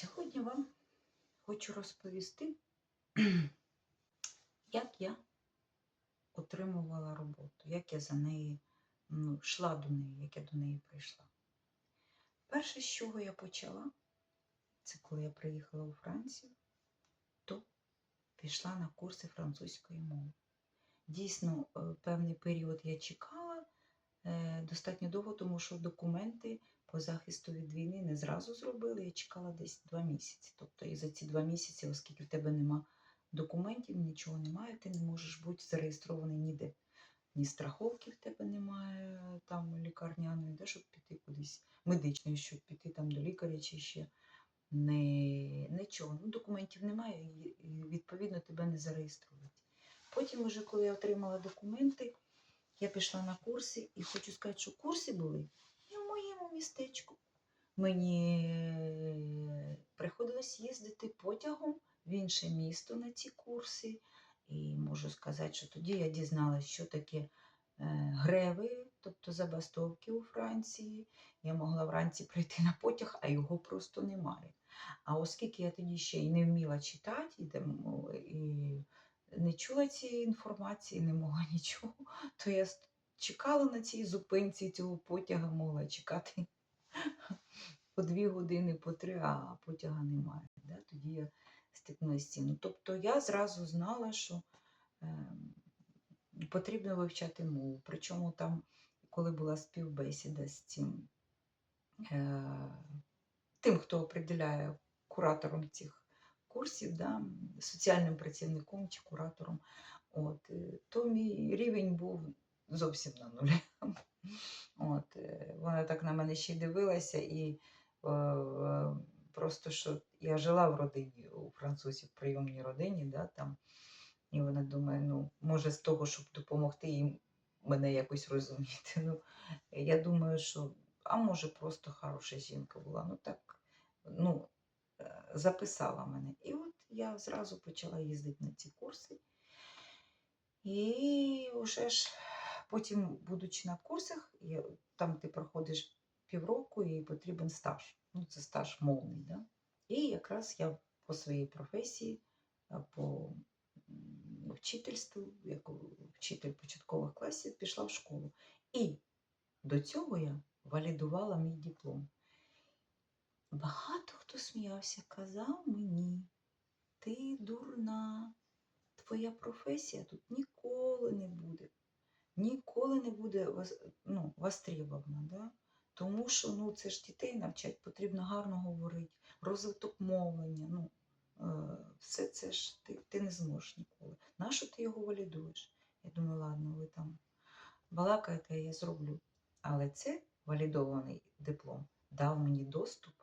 Сьогодні вам хочу розповісти, як я отримувала роботу, як я за неї ну, йшла до неї, як я до неї прийшла. Перше, з чого я почала, це коли я приїхала у Францію, то пішла на курси французької мови. Дійсно, е, певний період я чекала е, достатньо довго, тому що документи по захисту від війни не зразу зробили. Я чекала десь два місяці. Тобто, і за ці два місяці, оскільки в тебе нема документів, нічого немає, ти не можеш бути зареєстрований ніде. Ні страховки в тебе немає, там лікарняної, де, щоб піти кудись, медичної, щоб піти там до лікаря чи ще не, нічого. Ну, документів немає, і, відповідно тебе не зареєструють. Потім, уже, коли я отримала документи, я пішла на курси і хочу сказати, що курси були містечку. Мені е, приходилось їздити потягом в інше місто на ці курси. І можу сказати, що тоді я дізналася, що таке е, греви, тобто забастовки у Франції. Я могла вранці прийти на потяг, а його просто немає. А оскільки я тоді ще й не вміла читати, і, не чула цієї інформації, не могла нічого, то я чекала на цій зупинці цього потяга, могла чекати по дві години, по три, а потяга немає. Да? Тоді я стикнулася з цим. Тобто я зразу знала, що ем, потрібно вивчати мову. Причому там, коли була співбесіда з цим е, тим, хто определяє куратором цих курсів, да, соціальним працівником чи куратором, от, е, то мій рівень був зовсім на нулі. От, е, вона так на мене ще дивилася, і е, просто що я жила в родині у французів, в прийомній родині, да, там, і вона думає, ну, може, з того, щоб допомогти їм мене якось розуміти. Ну, я думаю, що, а може, просто хороша жінка була. Ну так, ну, е, записала мене. І от я зразу почала їздити на ці курси. І вже ж потім, будучи на курсах, там ти проходиш півроку і потрібен стаж. Ну, це стаж мовний. Да? І якраз я по своїй професії, по вчительству, як вчитель початкових класів, пішла в школу. І до цього я валідувала мій диплом. Багато хто сміявся, казав мені, ти дурна, твоя професія тут ніколи не буде. Ніколи не буде ну, востребована. Да? Тому що ну, це ж дітей навчать, потрібно гарно говорити, розвиток мовлення. Ну, е, все це ж ти, ти не зможеш ніколи. Нащо ти його валідуєш? Я думаю, ладно, ви там балакаєте, я зроблю. Але це валідований диплом дав мені доступ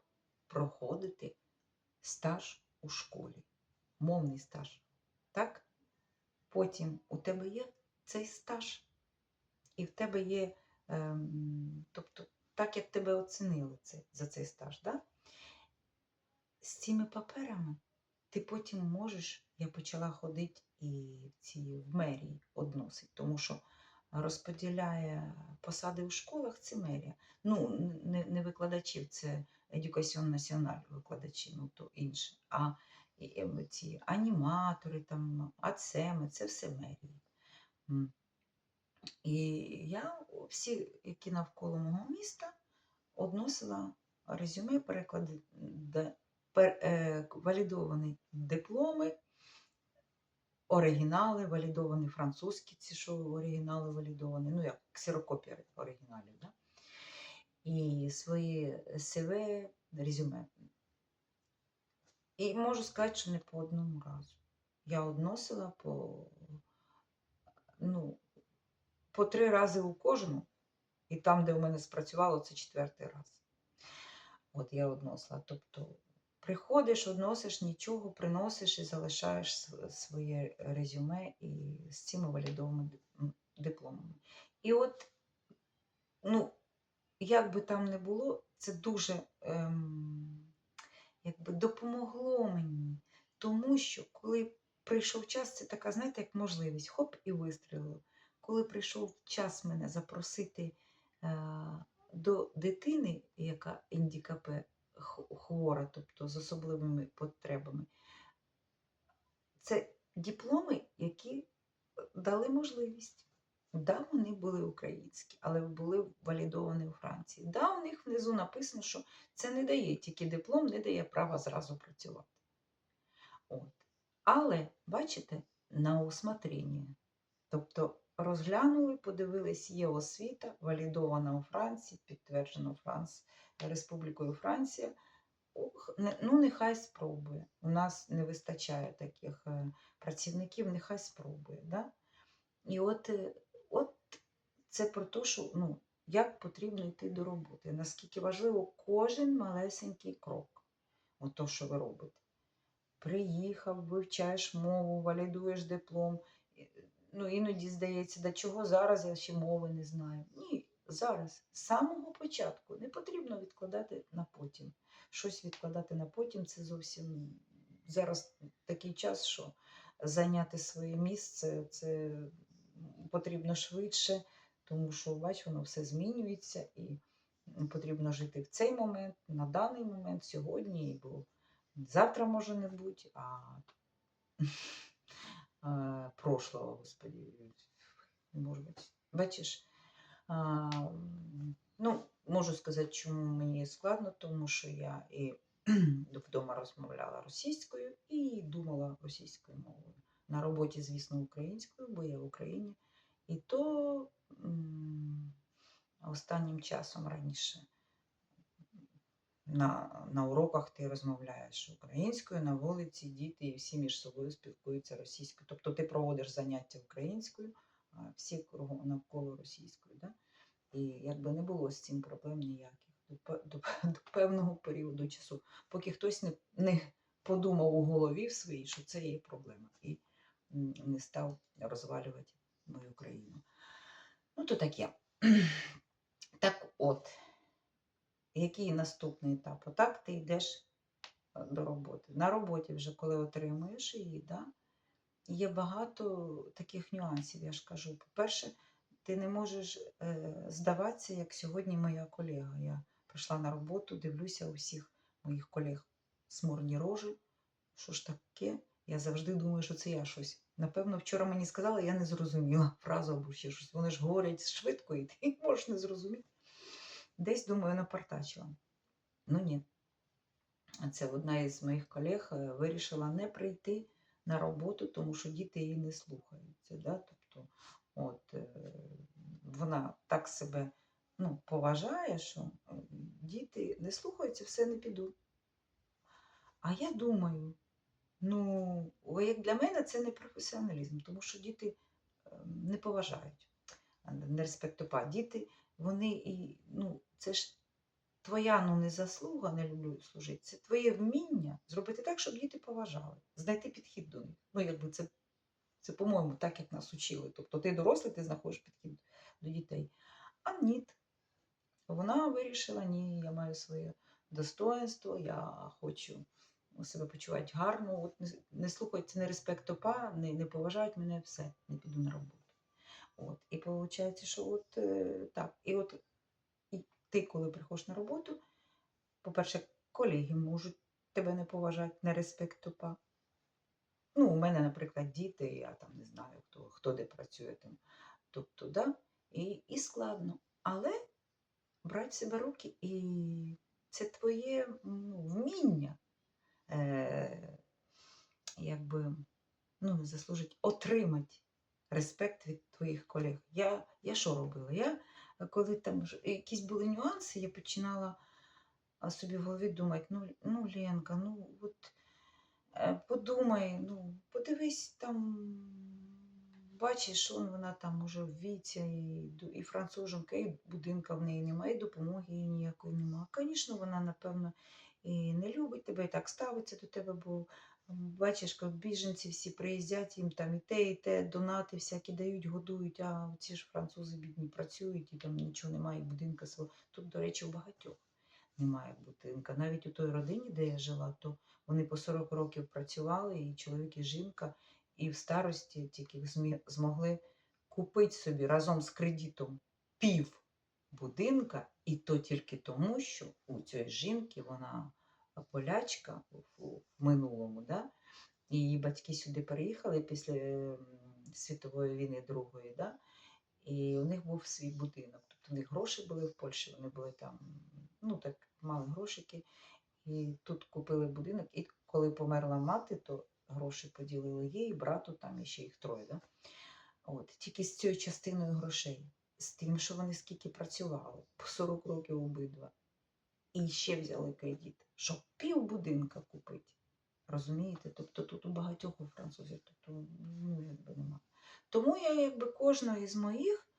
проходити стаж у школі, мовний стаж. Так? Потім у тебе є цей стаж, і в тебе є, ем, тобто, так як тебе оцінили за цей стаж, да? з цими паперами ти потім можеш, я почала ходити і ці в мерії односить, тому що розподіляє посади у школах це мерія. Ну, не, не викладачів, це Education National викладачі, ну то інше. А і- і ці аніматори, там, ацеми, це все мерії. І я всі, які навколо мого міста, односила резюме, переклади, пер, е, валідовані дипломи, оригінали, валідовані французькі, ці що оригінали валідовані, ну як ксерокопія оригіналів. Да? І свої СВ, резюме. І можу сказати, що не по одному разу. Я односила по, ну, по три рази у кожну, і там, де у мене спрацювало, це четвертий раз. От я односила. Тобто приходиш, односиш нічого, приносиш і залишаєш своє резюме і з цими валідовими дипломами. І от, ну, як би там не було, це дуже ем, якби допомогло мені. Тому що коли прийшов час, це така, знаєте, як можливість, хоп, і вистрілило. Коли прийшов час мене запросити е, до дитини, яка індікапе хвора, тобто з особливими потребами. Це дипломи, які дали можливість. Да, вони були українські, але були валідовані у Франції. Да, у них внизу написано, що це не дає тільки диплом, не дає права зразу працювати. От. Але, бачите, на усмотрення. Тобто розглянули, подивились, є освіта, валідована у Франції, підтверджена Франц... Республікою Франція. Ну, нехай спробує. У нас не вистачає таких е, працівників, нехай спробує. Да? І от, е, от це про те, що ну, як потрібно йти до роботи, наскільки важливо кожен малесенький крок. От то, що ви робите. Приїхав, вивчаєш мову, валідуєш диплом. Ну, іноді здається, до чого зараз я ще мови не знаю. Ні, зараз, з самого початку, не потрібно відкладати на потім. Щось відкладати на потім це зовсім зараз такий час, що зайняти своє місце це потрібно швидше, тому що, бач, воно все змінюється і потрібно жити в цей момент, на даний момент, сьогодні, бо завтра може не бути, а прошлого, господи, можу бути. Бачиш, а, ну, можу сказати, чому мені складно, тому що я і вдома розмовляла російською і думала російською мовою. На роботі, звісно, українською, бо я в Україні. І то останнім часом раніше на, на уроках ти розмовляєш українською, на вулиці діти і всі між собою спілкуються російською. Тобто ти проводиш заняття українською, а всі кругом навколо російською. Да? І якби не було з цим проблем ніяких до, до, до певного періоду часу, поки хтось не, не подумав у голові в своїй, що це є проблема, і не став розвалювати мою країну. Ну, то таке. Так от, який наступний етап? Отак ти йдеш е, до роботи. На роботі, вже коли отримуєш її, да, є багато таких нюансів, я ж кажу. По-перше, ти не можеш е, здаватися, як сьогодні моя колега. Я прийшла на роботу, дивлюся у всіх моїх колег смурні рожі. Що ж таке? Я завжди думаю, що це я щось. Напевно, вчора мені сказали, я не зрозуміла фразу або ще щось. Вони ж говорять швидко, і ти можеш не зрозуміти. Десь, думаю, напартачила. Ну ні. Це одна із моїх колег е, вирішила не прийти на роботу, тому що діти її не слухаються. Да? Тобто, от, е, вона так себе ну, поважає, що е, діти не слухаються, все не піду. А я думаю, ну, як для мене це не професіоналізм, тому що діти е, не поважають, не респектопа. Діти, вони і, ну, це ж твоя ну, не заслуга, не люблю служити, це твоє вміння зробити так, щоб діти поважали, знайти підхід до них. Ну, якби це, це по-моєму, так, як нас учили. Тобто ти дорослий, ти знаходиш підхід до дітей. А ні. Вона вирішила, ні, я маю своє достоинство, я хочу себе почувати гарно. От не, не слухають, це не респектопа, не, не поважають мене все, не піду на роботу. От. І виходить, що от е, так. І от і ти, коли приходиш на роботу, по-перше, колеги можуть тебе не поважати, не респектопа. Ну, у мене, наприклад, діти, я там не знаю, хто, хто де працює там. Тобто, да? і, і складно. Але брати себе руки, і це твоє ну, вміння, е, якби, ну, заслужить, отримати респект від твоїх колег. Я, я що робила? Я, коли там якісь були нюанси, я починала собі в голові думати, ну, ну Ленка, ну от е, подумай, ну, подивись там, бачиш, он вона там уже в віці, і, і француженка, і будинка в неї немає, і допомоги їй ніякої немає. Звісно, вона, напевно, і не любить тебе, і так ставиться до тебе, бо бачиш, як біженці всі приїздять, їм там і те, і те, донати всякі дають, годують, а ці ж французи бідні працюють, і там нічого немає, будинка свого. Тут, до речі, у багатьох немає будинка. Навіть у той родині, де я жила, то вони по 40 років працювали, і чоловік, і жінка, і в старості тільки змогли купити собі разом з кредитом пів будинка, і то тільки тому, що у цієї жінки вона полячка в, минулому, да? її батьки сюди переїхали після світової війни Другої, да? і у них був свій будинок. Тобто у них гроші були в Польщі, вони були там, ну так мали грошики. І тут купили будинок, і коли померла мати, то гроші поділили їй, брату, там і ще їх троє. Да? От, тільки з цією частиною грошей, з тим, що вони скільки працювали, по 40 років обидва. І ще взяли кредит, щоб пів будинка купити. Розумієте? Тобто тут у багатьох у французів, тобто, ну, якби нема. Тому я якби кожного із моїх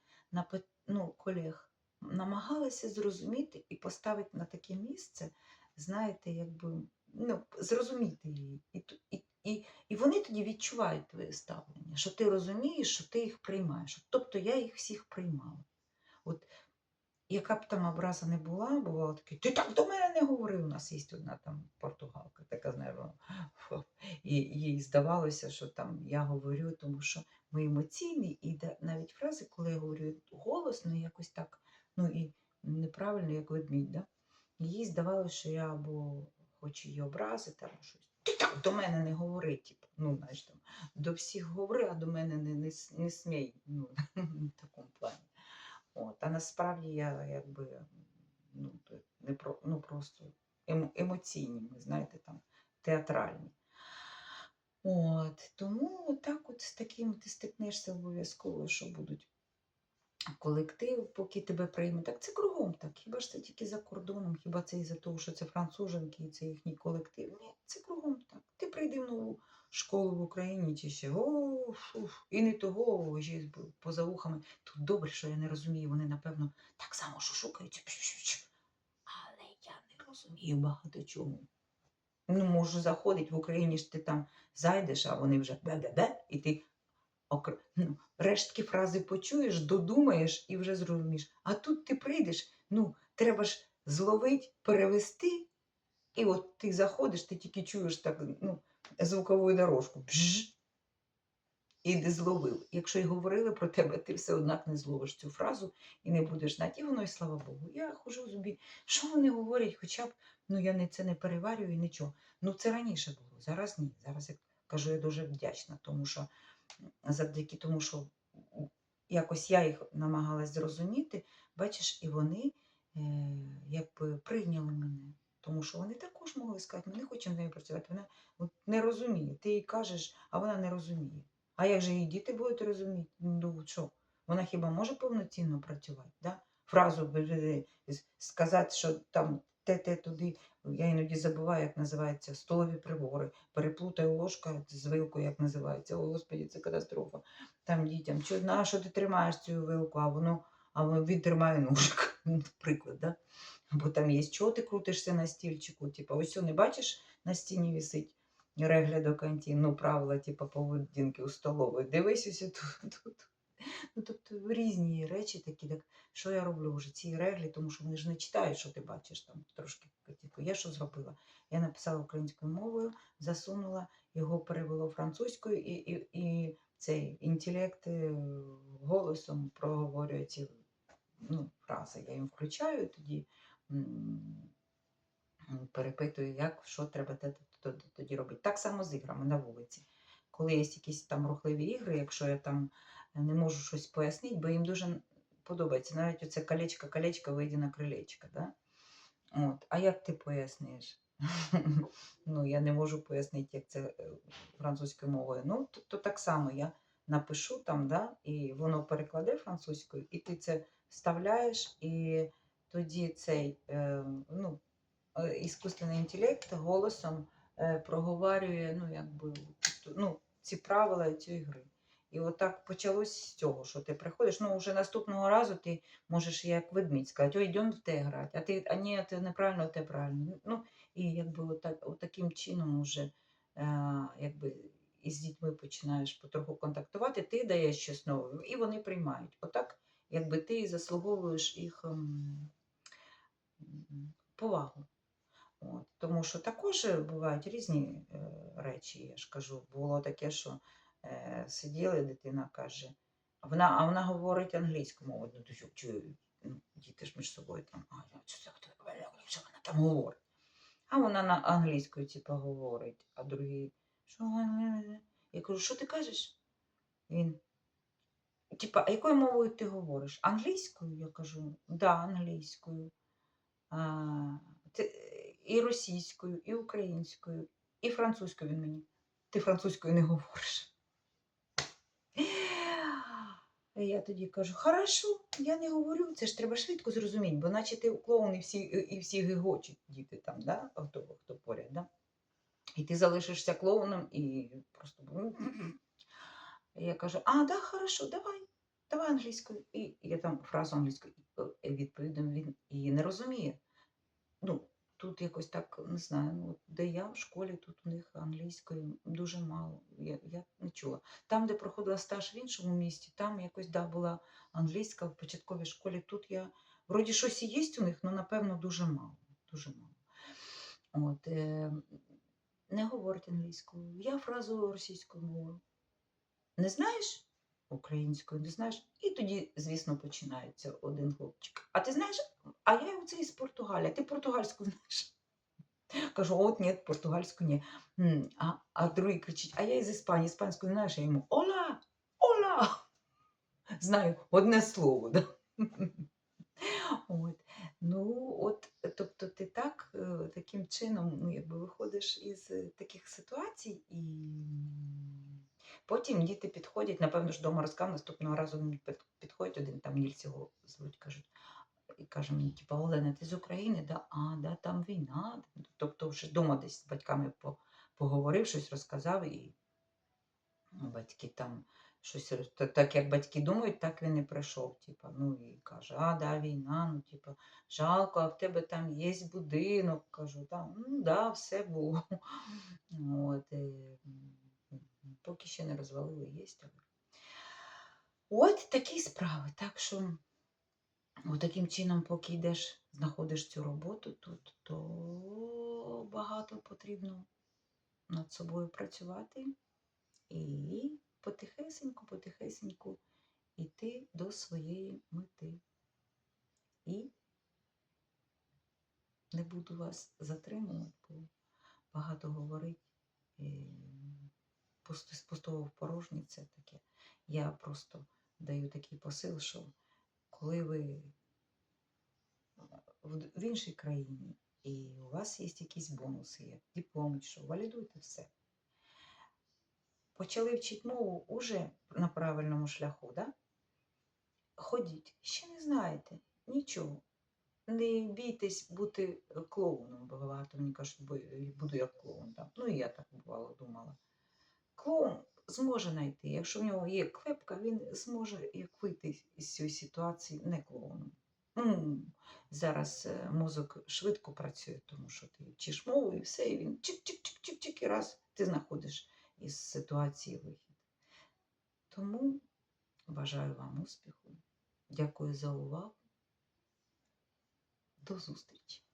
ну, колег намагалася зрозуміти і поставити на таке місце, знаєте, якби ну, зрозуміти її. І, і, і, і вони тоді відчувають твоє ставлення, що ти розумієш, що ти їх приймаєш. Тобто я їх всіх приймала. От яка б там образа не була, бувало таке, ти так до мене не говори. У нас є одна там португалка, така знаю, і їй здавалося, що там я говорю, тому що ми емоційні, і навіть фрази, коли я говорю голосно, якось так, ну і неправильно, як ведмідь, да? їй здавалося, що я або хочу її образити, або щось. Ти так до мене не говори, типу, ну, знаєш, там, до всіх говори, а до мене не, не, не смій, ну, плані. От, а насправді я якби ну, не про, ну, просто емоційні, знаєте, там, театральні. От, тому так от з таким ти стикнешся обов'язково, що будуть колектив, поки тебе прийме. Так це кругом так. Хіба ж це тільки за кордоном, хіба це із-за того, що це француженки і це їхній колектив? Ні, це кругом так. Ти прийди в нову школу в Україні чи ще о, фу, і не того, ще поза вухами. Тут добре, що я не розумію. Вони, напевно, так само шукаються. Але я не розумію багато чого. Ну, можу заходити в Україні ж ти там зайдеш, а вони вже бе-бе-бе, і ти окр... ну, рештки фрази почуєш, додумаєш і вже зрозумієш. А тут ти прийдеш, ну, треба ж зловити, перевести, і от ти заходиш, ти тільки чуєш так, ну, звукову дорожку. Бжж, і не зловив. Якщо й говорили про тебе, ти все однак не зловиш цю фразу і не будеш знати. І воно, і слава Богу. Я хожу собі, що вони говорять, хоча б ну я не це не переварюю і нічого. Ну це раніше було, зараз ні. Зараз я кажу, я дуже вдячна, тому що завдяки тому, що якось я їх намагалась зрозуміти, бачиш, і вони е, якби прийняли мене. Тому що вони також могли сказати, ми не хочемо з нею працювати. Вона не розуміє. Ти їй кажеш, а вона не розуміє. А як же її діти будуть розуміти? Ну що? Вона хіба може повноцінно працювати? Да? Фразу б- з- сказати, що там те-те туди. Я іноді забуваю, як називаються столові прибори. Переплутаю ложка з вилкою, як називається. О, Господі, це катастрофа. Там дітям, що, на що ти тримаєш цю вилку, а воно, а він тримає ножик, наприклад. Да? Бо там є, чого ти крутишся на стільчику? Типу, ось не бачиш, на стіні висить реглядо до кантін, ну, правила, типу, поведінки у столовій. Дивись ось тут. тут. Ну, тобто різні речі такі, так що я роблю вже ці реглі, тому що вони ж не читають, що ти бачиш там трошки. Типу, я що зробила? Я написала українською мовою, засунула, його перевело французькою, і, і, і цей інтелект е, голосом проговорює ці ну, фрази. Я їм включаю, тоді перепитую, як, що треба тоді робити. Так само з іграми на вулиці. Коли є якісь там рухливі ігри, якщо я там не можу щось пояснити, бо їм дуже подобається. Навіть оце колечко, колечко, вийди на крилечко. Да? От. А як ти поясниш? ну, я не можу пояснити, як це е, французькою мовою. Ну, то так само я напишу там, да, і воно перекладе французькою, і ти це вставляєш, і тоді цей е, ну, е, іскусственний інтелект голосом е, проговорює ну, якби, ну, ці правила цієї гри. І отак почалось з цього, що ти приходиш. Ну, вже наступного разу ти можеш як ведмідь сказати, ой, йдемо в те грати, а ти, а ні, це неправильно, те правильно. Ну, і якби отак, отаким чином вже якби із дітьми починаєш потроху контактувати, ти даєш щось нове, і вони приймають. Отак, якби ти заслуговуєш їх ем, м, повагу. От, тому що також бувають різні е, речі, я ж кажу, було таке, що е, сиділи, дитина каже, вона, а вона говорить англійську мову, ну чую, ну, діти ж між собою там, а що вона там говорить. А вона на англійською, типу, говорить, а другий, що? Я кажу, що ти кажеш? Він. Типа, а якою мовою ти говориш? Англійською? Я кажу, да, англійською. А, ти, і російською, і українською, і французькою він мені. Ти французькою не говориш. І Я тоді кажу, хорошо, я не говорю, це ж треба швидко зрозуміти, бо наче ти клоун і всі, і всі гигочуть діти там, да? хто, хто поряд. Да? І ти залишишся клоуном і просто. І я кажу, а, да, хорошо, давай, давай англійською. І я там фразу англійською і відповідно він її не розуміє. Тут якось так, не знаю, ну, де я в школі, тут у них англійської дуже мало. Я, я не чула. Там, де проходила стаж в іншому місті, там якось да, була англійська в початковій школі. Тут я вроді щось і є у них, але напевно дуже мало. Дуже мало. От, е, не говорить англійською. Я фразу російською мовою. Не знаєш? Українською не знаєш. І тоді, звісно, починається один хлопчик. А ти знаєш, а я оце із Португалії, ти португальську знаєш? Кажу, от ні, португальську ні. А, а другий кричить, а я із Іспанії, іспанську знаєш, я йому Ола! Ола! Знаю одне слово. Да? От. Ну, от, тобто ти так, е, таким чином ну, якби виходиш із е, таких ситуацій, і потім діти підходять, напевно ж вдома розказав, наступного разу мені під- підходить один там Нільс його звуть, кажуть, і каже мені, типа, Олена, ти з України? Да? А, да, там війна. Тобто вже вдома десь з батьками поговорив, щось розказав, і ну, батьки там щось так, як батьки думають, так він і прийшов. Типа, ну і каже, а, да, війна, ну, типа, жалко, а в тебе там є будинок. Кажу, там, ну да, все було. От, е, м, поки ще не розвалили, є. От такі справи. Так що от таким чином, поки йдеш, знаходиш цю роботу тут, то багато потрібно над собою працювати і потихесеньку, потихесеньку йти до своєї мети. І не буду вас затримувати, бо багато говорить з пустого в порожнє це таке. Я просто даю такий посил, що коли ви в в іншій країні і у вас є якісь бонуси, як диплом, що валідуйте все. Почали вчити мову уже на правильному шляху, да? ходіть, ще не знаєте нічого. Не бійтесь бути клоуном, бо багато мені кажуть, бо буду як клоун. Там. Ну і я так бувало думала. Клоун зможе знайти, якщо в нього є клепка, він зможе як вийти з цієї ситуації не клоуном. Ну, зараз е, мозок швидко працює, тому що ти вчиш мову і все, і він чик-чик-чик-чик-чик, і раз ти знаходиш із ситуації вихід. Тому бажаю вам успіху. Дякую за увагу. До зустрічі!